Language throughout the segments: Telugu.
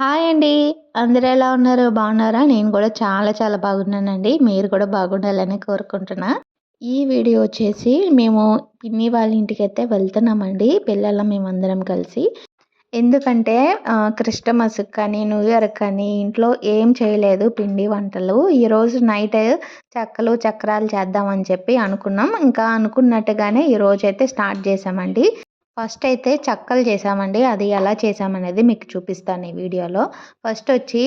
హాయ్ అండి. అందరూ ఎలా ఉన్నారు? బాగున్నారా? నేను కూడా చాలా చాలా బాగున్నానండి. మీరు కూడా బాగుండాలని కోరుకుంటున్నా. ఈ వీడియో వచ్చేసి మేము పిన్ని వాళ్ళ ఇంటికి అయితే వెళ్తున్నామండి. పిల్లల మేమందరం కలిసి. ఎందుకంటే క్రిస్టమస్ కానీ న్యూ ఇయర్ కానీ ఇంట్లో ఏం చేయలేదు పిండి వంటలు. ఈరోజు నైట్ చెక్కలు చక్రాలు చేద్దామని చెప్పి అనుకున్నాం. ఇంకా అనుకున్నట్టుగానే ఈరోజు అయితే స్టార్ట్ చేసామండి ఫస్ట్ అయితే చక్కలు చేసామండి అది ఎలా చేసామనేది మీకు చూపిస్తాను ఈ వీడియోలో. ఫస్ట్ వచ్చి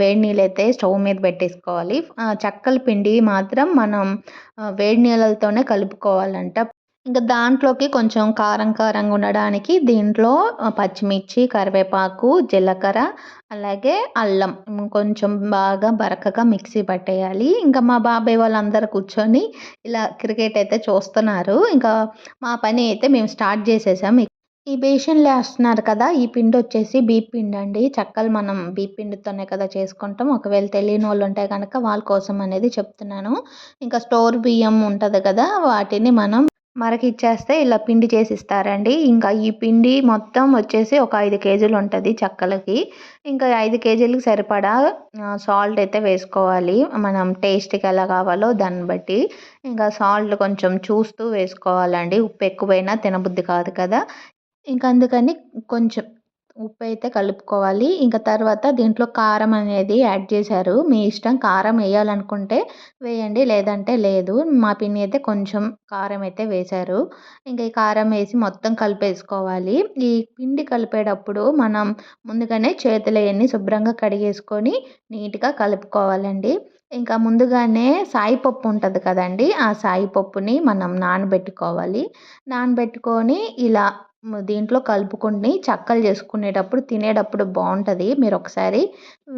వేడి నీళ్ళు అయితే స్టవ్ మీద పెట్టేసుకోవాలి. చక్కల పిండి మాత్రం మనం వేడి నీళ్ళతోనే కలుపుకోవాలంట. ఇంకా దాంట్లోకి కొంచెం కారం కారంగా ఉండడానికి దీంట్లో పచ్చిమిర్చి కరివేపాకు జీలకర్ర అలాగే అల్లం కొంచెం బాగా బరకగా మిక్సీ పట్టేయాలి. ఇంకా మా బాబాయ్ వాళ్ళందరూ కూర్చొని ఇలా క్రికెట్ అయితే చూస్తున్నారు. ఇంకా మా పని అయితే మేము స్టార్ట్ చేసేసాం. ఈ బేషన్లు వేస్తున్నారు కదా ఈ పిండి వచ్చేసి బీప్ పిండి అండి. చక్కలు మనం బీప్ పిండితోనే కదా చేసుకుంటాం. ఒకవేళ తెలియని వాళ్ళు ఉంటే కనుక వాళ్ళ కోసం అనేది చెప్తున్నాను. ఇంకా స్టోర్ బియ్యం ఉంటుంది కదా వాటిని మనం మరకిచ్చేస్తే ఇలా పిండి చేసి ఇస్తారండి ఇంకా ఈ పిండి మొత్తం వచ్చేసి ఒక ఐదు కేజీలు ఉంటుంది చెక్కలకి. ఇంకా ఐదు కేజీలకు సరిపడా సాల్ట్ అయితే వేసుకోవాలి. మనం టేస్ట్కి ఎలా కావాలో దాన్ని బట్టి. ఇంకా సాల్ట్ కొంచెం చూస్తూ వేసుకోవాలండి. ఉప్పు ఎక్కువైనా తినబుద్ధి కాదు కదా. ఇంకా అందుకని కొంచెం ఉప్పు అయితే కలుపుకోవాలి. ఇంకా తర్వాత దీంట్లో కారం అనేది యాడ్ చేశారు. మీ ఇష్టం కారం వేయాలనుకుంటే వేయండి లేదంటే లేదు. మా పిన్ని అయితే కొంచెం కారం అయితే వేశారు. ఇంకా ఈ కారం వేసి మొత్తం కలిపేసుకోవాలి. ఈ పిండి కలిపేటప్పుడు మనం ముందుగానే చేతులు అవన్నీ శుభ్రంగా కడిగేసుకొని నీట్గా కలుపుకోవాలండి. ఇంకా ముందుగానే సాయిపప్పు ఉంటుంది కదండి ఆ సాయిపప్పుని మనం నానబెట్టుకోవాలి. నానబెట్టుకొని ఇలా దీంట్లో కలుపుకొని చక్కలు చేసుకునేటప్పుడు తినేటప్పుడు బాగుంటుంది మీరు ఒకసారి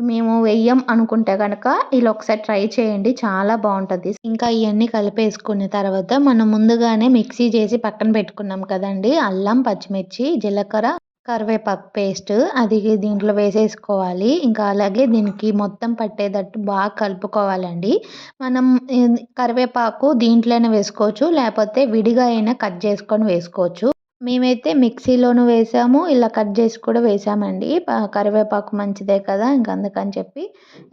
మేము వెయ్యం అనుకుంటే కనుక ఇలా ఒకసారి ట్రై చేయండి. చాలా బాగుంటుంది ఇంకా ఇవన్నీ కలిపేసుకున్న తర్వాత మనం ముందుగానే మిక్సీ చేసి పక్కన పెట్టుకున్నాం కదండి. అల్లం పచ్చిమిర్చి జీలకర్ర కరివేపాకు పేస్ట్ అది దీంట్లో వేసేసుకోవాలి. ఇంకా అలాగే దీనికి మొత్తం పట్టేటట్టు బాగా కలుపుకోవాలండి. మనం కరివేపాకు దీంట్లోనే వేసుకోవచ్చు. లేకపోతే విడిగా అయినా కట్ చేసుకొని వేసుకోవచ్చు. మేమైతే మిక్సీలోను వేసాము ఇలా కట్ చేసి కూడా వేసామండి. కరివేపాకు మంచిదే కదా ఇంక అందుకని చెప్పి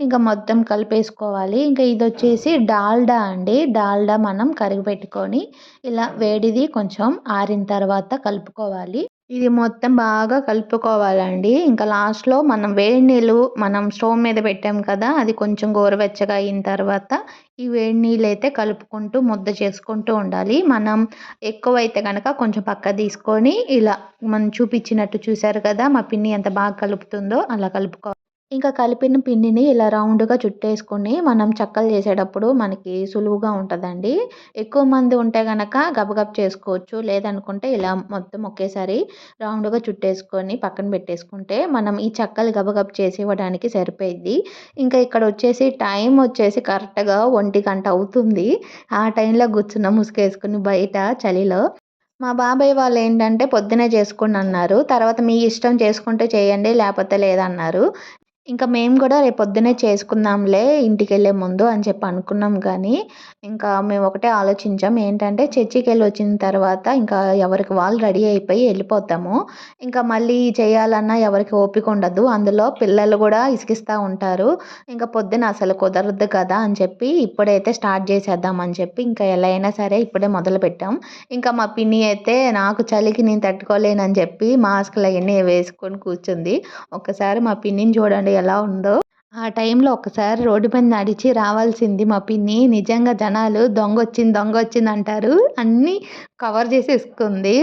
ఇంకా మొత్తం కలిపేసుకోవాలి. ఇంకా ఇది వచ్చేసి డాల్డా అండి. డాల్డా మనం కరిగి పెట్టుకొని ఇలా వేడిది కొంచెం ఆరిన తర్వాత కలుపుకోవాలి. ఇది మొత్తం బాగా కలుపుకోవాలండి. ఇంకా లాస్ట్లో మనం వేడి నీళ్ళు మనం స్టవ్ మీద పెట్టాం కదా అది కొంచెం గోరువెచ్చగా అయిన తర్వాత ఈ వేడి నీళ్ళు అయితే కలుపుకుంటూ ముద్ద చేసుకుంటూ ఉండాలి. మనం ఎక్కువైతే కనుక కొంచెం పక్క తీసుకొని ఇలా మనం చూపించినట్టు చూసారు కదా మా పిన్ని ఎంత బాగా కలుపుతుందో అలా కలుపుకో ఇంకా కలిపిన పిండిని ఇలా రౌండ్గా చుట్టేసుకొని మనం చక్కలు చేసేటప్పుడు మనకి సులువుగా ఉంటుందండి. ఎక్కువ మంది ఉంటే కనుక గబగబ చేసుకోవచ్చు. లేదనుకుంటే ఇలా మొత్తం ఒకేసారి రౌండ్గా చుట్టేసుకొని పక్కన పెట్టేసుకుంటే మనం ఈ చక్కలు గబగబ చేసి ఇవ్వడానికి ఇంకా ఇక్కడ వచ్చేసి టైం వచ్చేసి కరెక్ట్గా ఒంటి గంట అవుతుంది. ఆ టైంలో కూర్చున్న ముసుగేసుకుని బయట చలిలో మా బాబాయ్ వాళ్ళు ఏంటంటే పొద్దునే చేసుకోండి అన్నారు. తర్వాత మీ ఇష్టం చేసుకుంటే చేయండి లేకపోతే లేదన్నారు. ఇంకా మేము కూడా రేపు పొద్దునే చేసుకుందాంలే ఇంటికి వెళ్ళే ముందు అని చెప్పి అనుకున్నాం కానీ ఇంకా మేము ఒకటే ఆలోచించాం. ఏంటంటే చర్చికి వెళ్ళి వచ్చిన తర్వాత ఇంకా ఎవరికి వాళ్ళు రెడీ అయిపోయి వెళ్ళిపోతాము. ఇంకా మళ్ళీ చేయాలన్నా ఎవరికి ఓపిక ఉండదు. అందులో పిల్లలు కూడా ఇసికిస్తూ ఉంటారు. ఇంకా పొద్దున అసలు కుదరదు కదా అని చెప్పి ఇప్పుడైతే స్టార్ట్ చేసేద్దాం అని చెప్పి ఇంకా ఎలా అయినా సరే ఇప్పుడే మొదలు పెట్టాం. ఇంకా మా పిన్ని అయితే నాకు చలికి నేను తట్టుకోలేనని చెప్పి మాస్క్లు అవన్నీ వేసుకొని కూర్చుంది. ఒకసారి మా పిన్నిని చూడండి ఎలా ఉందో. ఆ టైంలో ఒకసారి రోడ్డు పైన నడిచి రావాల్సింది మా పిన్ని. నిజంగా జనాలు దొంగ వచ్చింది దొంగ వచ్చింది అంటారు. అన్నీ కవర్ చేసేసుకుంది.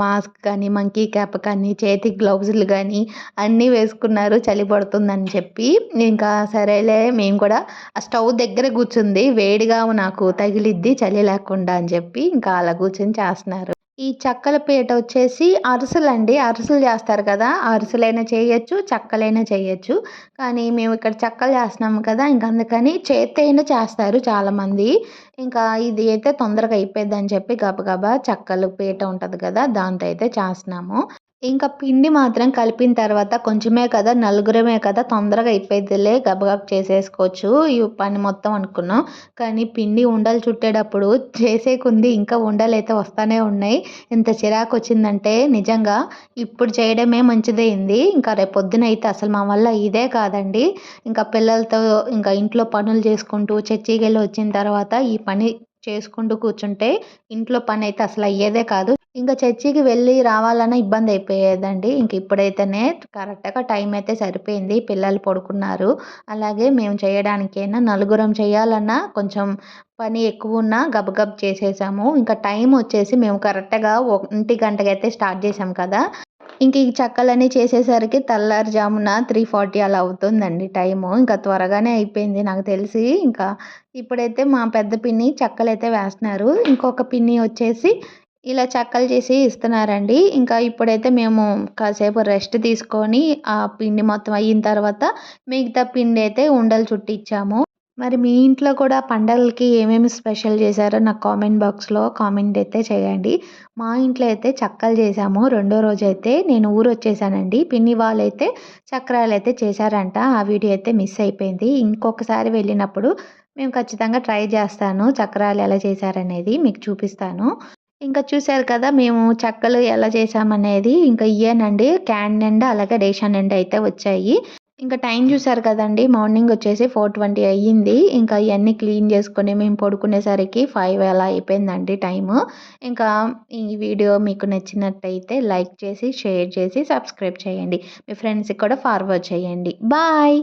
మాస్క్ కానీ మంకీ క్యాప్ కానీ చేతికి గ్లౌజులు కానీ అన్నీ వేసుకున్నారు. చలి పడుతుందని చెప్పి. ఇంకా సరేలే మేము కూడా ఆ స్టవ్ దగ్గర కూర్చుంది. వేడిగా నాకు తగిలిద్ది చలి లేకుండా అని చెప్పి ఇంకా అలా కూర్చొని చేస్తున్నారు. ఈ చెక్కల పీట వచ్చేసి అరిసెలండి. అరిసెలు చేస్తారు కదా అరిసెలైనా చేయొచ్చు చెక్కలైనా చేయొచ్చు. కానీ మేము ఇక్కడ చెక్కలు చేస్తున్నాము కదా ఇంక అందుకని చేతైనా చేస్తారు చాలామంది. ఇంకా ఇది అయితే తొందరగా అయిపోయింది అని చెప్పి గబగబా చెక్కలు పీట ఉంటుంది కదా దాంతో అయితే చేస్తున్నాము. ఇంకా పిండి మాత్రం కలిపిన తర్వాత కొంచెమే కదా నలుగురమే కదా తొందరగా అయిపోయిద్దిలే గబగబ చేసేసుకోవచ్చు. ఈ పని మొత్తం అనుకున్నాం. కానీ పిండి ఉండలు చుట్టేటప్పుడు చేసేకుంది ఇంకా ఉండలు అయితే వస్తూనే ఉన్నాయి. ఎంత చిరాకు వచ్చిందంటే నిజంగా ఇప్పుడు చేయడమే మంచిదైంది ఇంకా రేపు పొద్దున అయితే అసలు మా వల్ల ఇదే కాదండి. ఇంకా పిల్లలతో ఇంకా ఇంట్లో పనులు చేసుకుంటూ చర్చికి వెళ్ళి వచ్చిన తర్వాత ఈ పని చేసుకుంటూ కూర్చుంటే ఇంట్లో పని అయితే అసలు అయ్యేదే కాదు. ఇంకా చర్చికి వెళ్ళి రావాలన్నా ఇబ్బంది అయిపోయేదండి ఇంక ఇప్పుడైతేనే కరెక్ట్గా టైం అయితే సరిపోయింది. పిల్లలు పడుకున్నారు. అలాగే మేము చేయడానికైనా నలుగురం చేయాలన్నా కొంచెం పని ఎక్కువ ఉన్నా గబగబ్ చేసేసాము. ఇంకా టైం వచ్చేసి మేము కరెక్ట్గా ఒంటి గంటకైతే స్టార్ట్ చేసాం కదా. ఇంక ఈ చెక్కలన్నీ చేసేసరికి తెల్లారుజామున త్రీ ఫార్టీ అలా అవుతుందండి టైము. ఇంకా త్వరగానే అయిపోయింది నాకు తెలిసి. ఇంకా ఇప్పుడైతే మా పెద్ద పిన్ని చెక్కలు అయితే వేస్తున్నారు. ఇంకొక పిన్ని వచ్చేసి ఇలా చెక్కలు చేసి ఇస్తున్నారండి. ఇంకా ఇప్పుడైతే మేము కాసేపు రెస్ట్ తీసుకొని ఆ పిండి మొత్తం అయిన తర్వాత మిగతా పిండి అయితే ఉండలు చుట్టించాము మరి మీ ఇంట్లో కూడా పండగలకి ఏమేమి స్పెషల్ చేశారో నాకు కామెంట్ బాక్స్లో కామెంట్ అయితే చేయండి. మా ఇంట్లో అయితే చక్కలు చేశాము. రెండో రోజు అయితే నేను ఊరు వచ్చేసానండి. పిన్ని వాళ్ళు అయితే చక్రాలు అయితే చేశారంట. ఆ వీడియో అయితే మిస్ అయిపోయింది. ఇంకొకసారి వెళ్ళినప్పుడు మేము ఖచ్చితంగా ట్రై చేస్తాను. చక్రాలు ఎలా చేశారనేది మీకు చూపిస్తాను. ఇంకా చూశారు కదా మేము చెక్కలు ఎలా చేసామనేది ఇంకా ఇయ్యానండి క్యాన్ నిండా అలాగే రేషన్ నిండా అయితే వచ్చాయి. ఇంకా టైం చూసారు కదండి మార్నింగ్ వచ్చేసి ఫోర్ ట్వంటీ అయ్యింది. ఇంకా ఇవన్నీ క్లీన్ చేసుకొని మేము పడుకునేసరికి ఫైవ్ అలా అయిపోయిందండి టైము. ఇంకా ఈ వీడియో మీకు నచ్చినట్టయితే లైక్ చేసి షేర్ చేసి సబ్స్క్రైబ్ చేయండి. మీ ఫ్రెండ్స్కి కూడా ఫార్వర్డ్ చేయండి. బాయ్!